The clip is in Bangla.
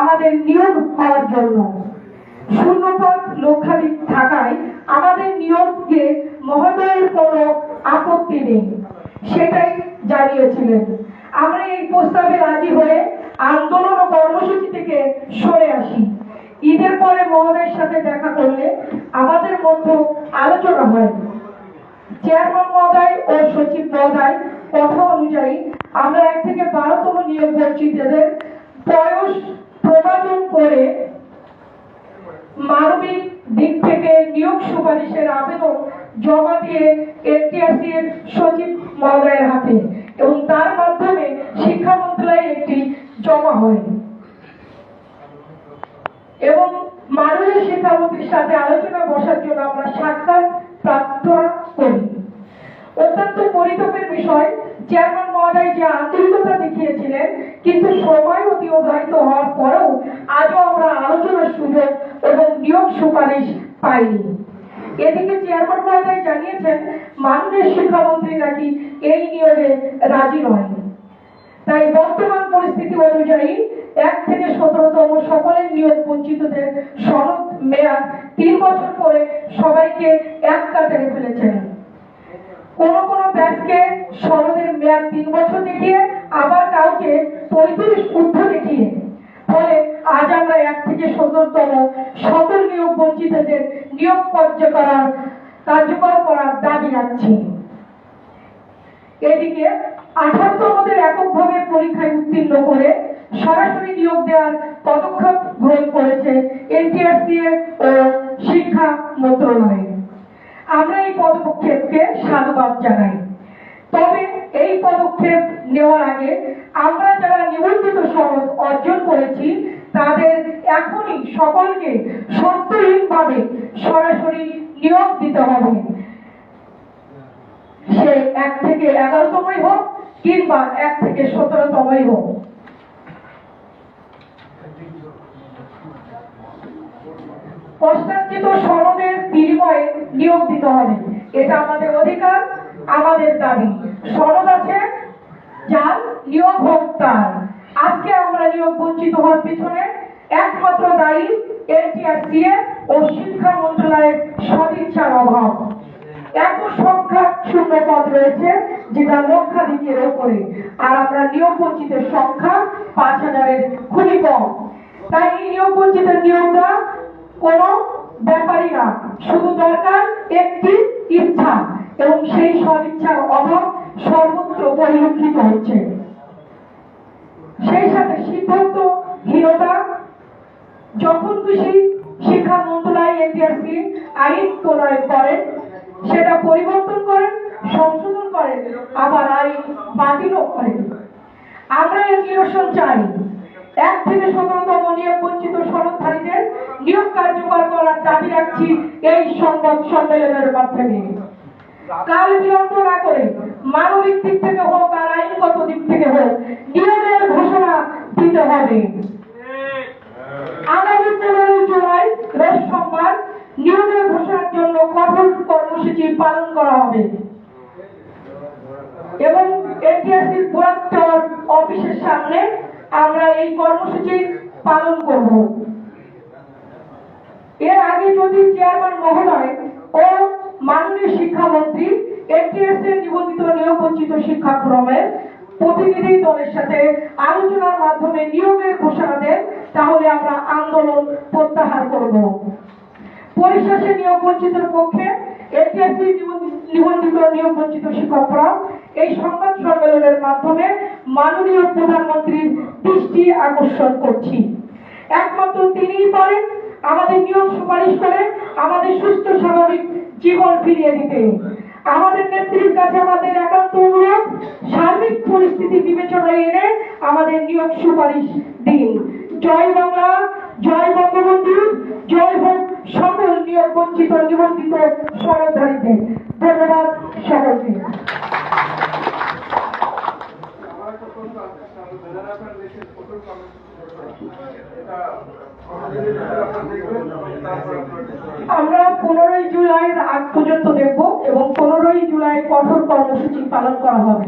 আমাদের নিয়োগ হওয়ার জন্য। শূন্যপদ লক্ষাধিক থাকায় আমাদের নিয়োগকে মহোদয়ের কোনো আপত্তি নেই। সেটাই জানিয়েছিলেন। আমরা এই প্রস্তাবে রাজি হয়ে আন্দোলন ও কর্মসূচি থেকে সরে আসি। ঈদের পরে মহোদয়ের সাথে দেখা করলে আমাদের মধ্যে আলোচনা হয়। চেয়ারম্যান মহোদয় ও সচিব মহোদয় কথা অনুযায়ী আমরা এক থেকে বারোতম নিয়োগ বঞ্চিতদের বয়স প্রবাচন করে মানবিক দিক থেকে নিয়োগ সুপারিশের আবেদন জমা দিয়ে এনটিআরসি এর সচিব মহোদয়ের হাতে এবং তার মাধ্যমে শিক্ষা মন্ত্রণালয়ে একটি জমা হয়। এবং মাননীয় শিক্ষামন্ত্রীর সাথে আলোচনা বসার জন্য আমরা সাক্ষাৎ প্রার্থনা করি। অত্যন্ত পরিতাপের বিষয়, চেয়ারম্যান মহোদয় যে আন্তরিকতা দেখিয়েছিলেন, কিন্তু সময় অতিবাহিত হওয়ার পরেও আজও আমরা আলোচনার সুযোগ এবং নিয়োগ সুপারিশ পাইনি। এদিকে চেয়ারম্যান মহোদয় জানিয়েছেন, মাননীয় শিক্ষামন্ত্রী নাকি এই নিয়োগে রাজি নয় তাই বর্তমান পরিস্থিতি অনুযায়ী এক থেকে সতেরোতম সকলের নিয়োগ বঞ্চিতদের সনদ মেয়াদ তিন বছর পরে সবাইকে এক কাতারে ফেলেছেন। কোন কোন ব্যাচকে সনদের মেয়াদ তিন বছর দেখিয়ে আবার কাউকে পঁয়ত্রিশ আমরা এক থেকে সতেরোতম সকল নিয়োগ বঞ্চিতদের নিয়োগ কার্যকরার কার্যকর করার দাবি রাখছি। এদিকে আঠারোতমদের এককভাবে পরীক্ষায় উত্তীর্ণ করে সরাসরি নিয়োগ দেওয়ার পদক্ষেপ গ্রহণ করেছে এনটিআরসি ও শিক্ষা মন্ত্রণালয়। আমরা এই পদক্ষেপকে সাধুবাদ জানাই। তবে এই পদক্ষেপ নেওয়ার আগে আমরা যারা নিবন্ধিত সনদ অর্জন করেছি তাদের এখনই সকলকে শর্তহীনভাবে সরাসরি নিয়োগ দিতে হবে। সে এক থেকে এগারোতমই হোক কিংবা এক থেকে সতেরোতমই হোক। প্রস্তাবিত সনদের বিনিময়ে নিয়োগ দিতে হবে। এটা আমাদের অধিকার, আমাদের দাবি। সনদ আছে, যার নিয়োগ হোক তার। আজকে আমরা নিয়োগ বঞ্চিত হওয়ার পিছনে একমাত্র দায়ী এনটিআরসিএ ও শিক্ষা মন্ত্রণালয়ের সদিচ্ছার অভাব। এত সংখ্যা শূন্য পদ রয়েছে, যেটা লক্ষাধিকের ওপরে। আর আমরা নিয়োগ বঞ্চিতের সংখ্যা পাঁচ হাজারের খুবই কম। তাই এই নিয়োগ বঞ্চিতের নিয়োগটা কোনো ব্যাপারই না। শুধু দরকার একটি ইচ্ছা, এবং সেই সদিচ্ছার অভাব সর্বত্র পরিলক্ষিত হচ্ছে। সেই সাথে সিদ্ধান্তহীনতা যখন খুশি শিক্ষা মন্ত্রণালয়, এনটিআরসি আইন প্রণয়ন করেন, সেটা পরিবর্তন করেন, সংশোধন করেন, আবার আইন বাতিলও করেন। আমরা এর নিরসন চাই। এক থেকে সতেরোতম নিয়োগ বঞ্চিত সনদধারীদের নিয়োগ কার্যকর করার দাবি রাখছি এই সংবাদ সম্মেলনের মাধ্যমে। কাল বিলম্ব না করে মানবিক দিক থেকে হোক আর আইনগত দিক থেকে হোক, নিয়োগের ঘোষণা দিতে হবে। আগামী পনেরোই জুলাই সোমবার ঘোষণার জন্য কঠোর কর্মসূচি পালন করা হবে। এবং টাওয়ার অফিসের সামনে আমরা এই কর্মসূচি পালন করব। এর আগে যদি চেয়ারম্যান মহোদয় ও মাননীয় শিক্ষামন্ত্রী এর নিবন্ধিত নিয়োগ বঞ্চিত শিক্ষাক্রমের প্রতিনিধি দলের সাথে আলোচনার মাধ্যমে নিয়োগের ঘোষণা দেন তাহলে আমরা আন্দোলন প্রত্যাহার করব। পরিশেষে নিয়োগ বঞ্চিতের পক্ষে এনটিএসসি নিবন্ধিত নিয়োগ বঞ্চিত শিক্ষকরা এই সংবাদ সম্মেলনের মাধ্যমে মাননীয় প্রধানমন্ত্রীর দৃষ্টি আকর্ষণ করছি। একমাত্র তিনিই পারেন আমাদের নিয়োগ সুপারিশ করে আমাদের সুস্থ স্বাভাবিক জীবন ফিরিয়ে দিতে। আমাদের নেত্রীর কাছে আমাদের একান্ত অনুরোধ, সার্বিক পরিস্থিতি বিবেচনায় এনে আমাদের নিয়োগ সুপারিশ দিন। জয় বাংলা, জয় বঙ্গবন্ধু, জয় হোক সকল নিয়োগ বঞ্চিত, নিবন্ধিত সরকারিদের ধন্যবাদ সকলকে। আমরা পনেরোই জুলাইয়ের আগ পর্যন্ত দেখব এবং পনেরোই জুলাই কঠোর কর্মসূচি পালন করা হবে।